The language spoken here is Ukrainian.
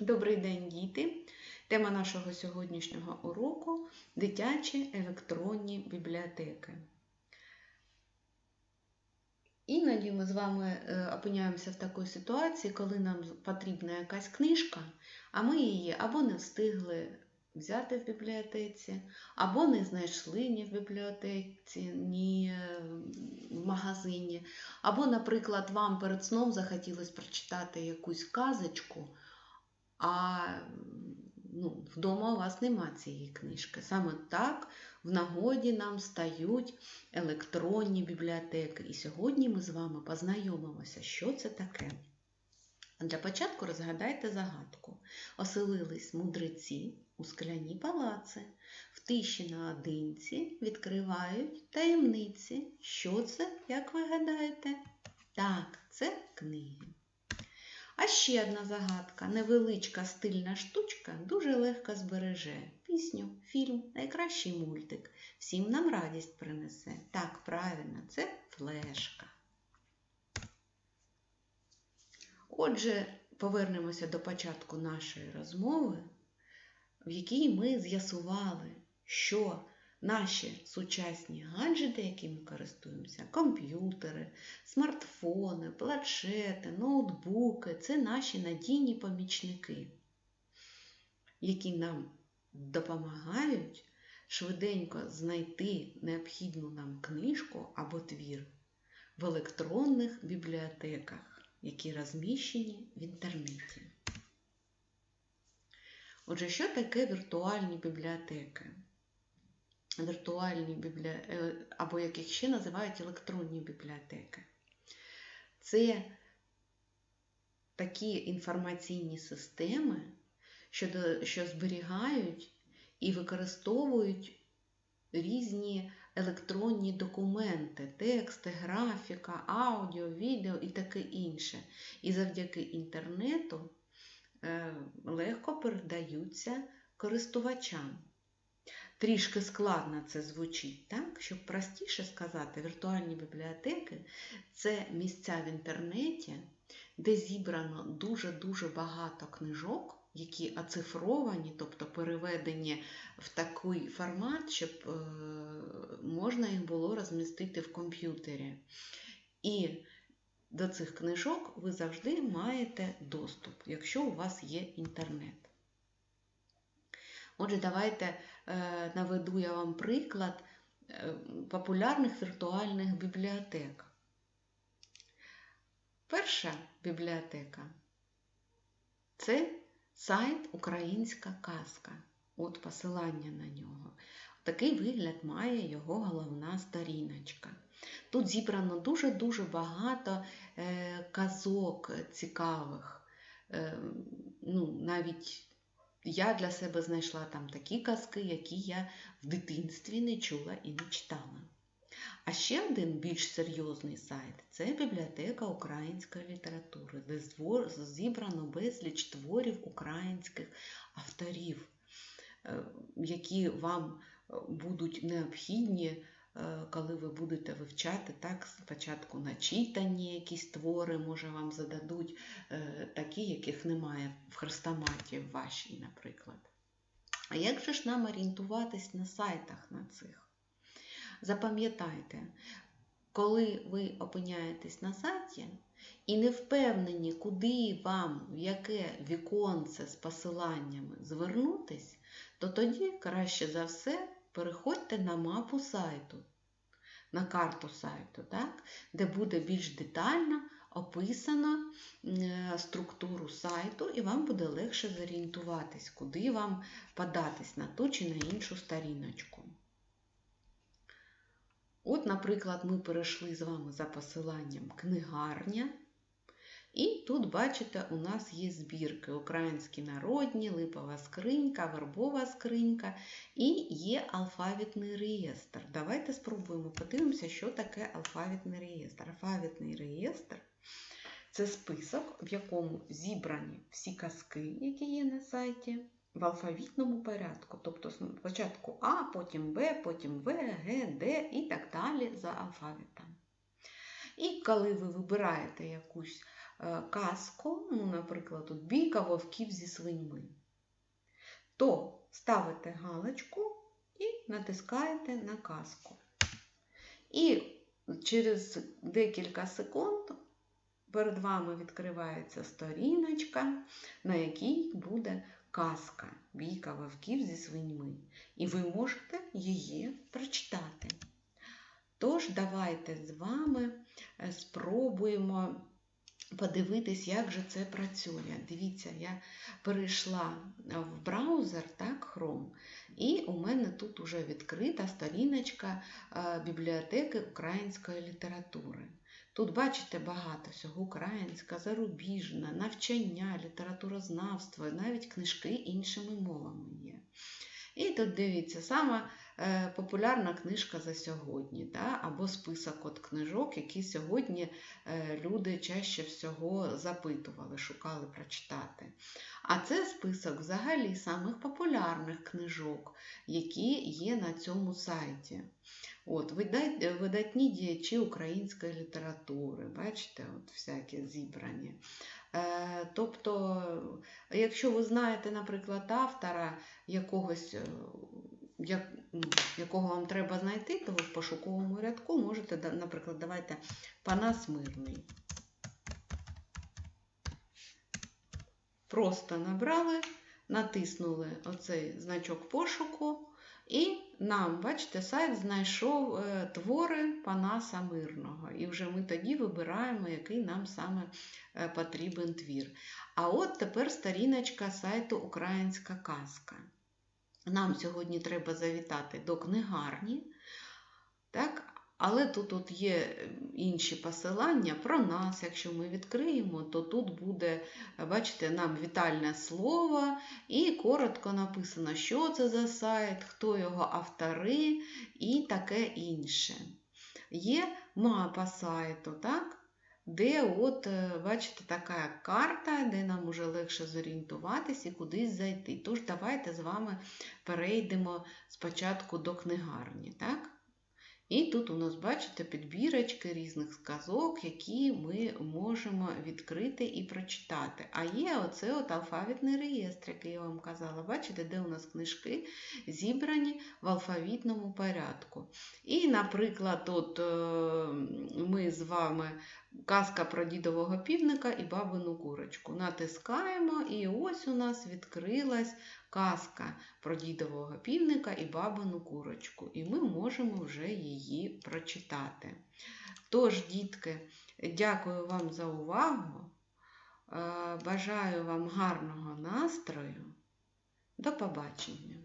Добрий день, діти! Тема нашого сьогоднішнього уроку дитячі електронні бібліотеки. Іноді ми з вами е, опиняємося в такій ситуації, коли нам потрібна якась книжка, а ми її або не встигли взяти в бібліотеці, або не знайшли ні в бібліотеці, ні е, в магазині, або, наприклад, вам перед сном захотілося прочитати якусь казочку а ну, вдома у вас нема цієї книжки. Саме так в нагоді нам стають електронні бібліотеки. І сьогодні ми з вами познайомимося, що це таке. Для початку розгадайте загадку. Оселились мудреці у скляні палаци, в тиші наодинці відкривають таємниці. Що це, як ви гадаєте? Так, це книги. А ще одна загадка. Невеличка стильна штучка дуже легко збереже. Пісню, фільм, найкращий мультик. Всім нам радість принесе. Так, правильно, це флешка. Отже, повернемося до початку нашої розмови, в якій ми з'ясували, що Наші сучасні гаджети, якими користуємося, комп'ютери, смартфони, планшети, ноутбуки це наші надійні помічники, які нам допомагають швиденько знайти необхідну нам книжку або твір в електронних бібліотеках, які розміщені в інтернеті. Отже, що таке віртуальні бібліотеки? Віртуальні бібліотеки, або яких ще називають електронні бібліотеки. Це такі інформаційні системи, що, що зберігають і використовують різні електронні документи, тексти, графіка, аудіо, відео і таке інше. І завдяки інтернету е, легко передаються користувачам. Трішки складно це звучить, так? щоб простіше сказати, віртуальні бібліотеки це місця в інтернеті, де зібрано дуже-дуже багато книжок, які оцифровані, тобто переведені в такий формат, щоб е, можна їх було розмістити в комп'ютері. І до цих книжок ви завжди маєте доступ, якщо у вас є інтернет. Отже, давайте е, наведу я вам приклад е, популярних віртуальних бібліотек. Перша бібліотека це сайт Українська казка. От посилання на нього. Такий вигляд має його головна сторіночка. Тут зібрано дуже-дуже багато е, казок цікавих, ну, навіть я для себе знайшла там такі казки, які я в дитинстві не чула і не читала. А ще один більш серйозний сайт це бібліотека української літератури, де зібрано безліч творів українських авторів, е, які вам е, будуть необхідні коли ви будете вивчати, так, спочатку начитані якісь твори, може, вам зададуть е, такі, яких немає в хрестоматі в вашій, наприклад. А як же ж нам орієнтуватись на сайтах на цих? Запам'ятайте, коли ви опиняєтесь на сайті і не впевнені, куди вам, в яке віконце з посиланнями звернутись, то тоді краще за все переходьте на мапу сайту, на карту сайту, так? де буде більш детально описано е, структуру сайту, і вам буде легше зорієнтуватись, куди вам податись на ту чи на іншу сторіночку. От, наприклад, ми перейшли з вами за посиланням книгарня. І тут, бачите, у нас є збірки українські народні, липова скринька, вербова скринька і є алфавітний реєстр. Давайте спробуємо подивимося, що таке алфавітний реєстр. Алфавітний реєстр це список, в якому зібрані всі казки, які є на сайті, в алфавітному порядку. Тобто спочатку А, потім Б, потім В, Г, Д і так далі за алфавітом. І коли ви вибираєте якусь казку, ну, наприклад, тут бійка вовків зі свиньми, то ставите галочку і натискаєте на казку. І через декілька секунд перед вами відкривається сторіночка, на якій буде казка Бійка вовків зі свиньми. І ви можете її прочитати. Тож, давайте з вами е, спробуємо подивитись, як же це працює. Дивіться, я перейшла в браузер, так, Chrome, і у мене тут уже відкрита сторіночка бібліотеки української літератури. Тут, бачите, багато всього українська, зарубіжна, навчання, літературознавство, навіть книжки іншими мовами є. І тут дивіться, сама е, популярна книжка за сьогодні, да? або список от книжок, які сьогодні е, люди чаще всього запитували, шукали прочитати. А це список взагалі самих популярних книжок, які є на цьому сайті. От, Видатні діячі української літератури, бачите, от всякі зібрані. Е, Тобто, якщо ви знаєте, наприклад, автора якогось, е, як, ну, якого вам треба знайти, то ви в пошуковому рядку можете, наприклад, давайте Панас Мирний. Просто набрали, натиснули оцей значок пошуку, і нам, бачите, сайт знайшов е, твори Панаса Мирного. І вже ми тоді вибираємо, який нам саме е, потрібен твір. А от тепер сторіночка сайту Українська казка. Нам сьогодні треба завітати до книгарні. Так? Але тут от є інші посилання про нас. Якщо ми відкриємо, то тут буде, бачите, нам вітальне слово, і коротко написано, що це за сайт, хто його автори і таке інше. Є мапа сайту, так? Де, от, е, бачите, така карта, де нам уже легше зорієнтуватись і кудись зайти. Тож давайте з вами перейдемо спочатку до книгарні. так? І тут у нас, бачите, підбірочки різних сказок, які ми можемо відкрити і прочитати. А є оце от алфавітний реєстр, який я вам казала. Бачите, де у нас книжки зібрані в алфавітному порядку. І, наприклад, от е, ми з вами казка про дідового півника і бабину курочку. Натискаємо, і ось у нас відкрилась казка про дідового півника і бабину курочку, і ми можемо вже її прочитати. Тож, дітки, дякую вам за увагу. Е, Бажаю вам гарного настрою. До побачення!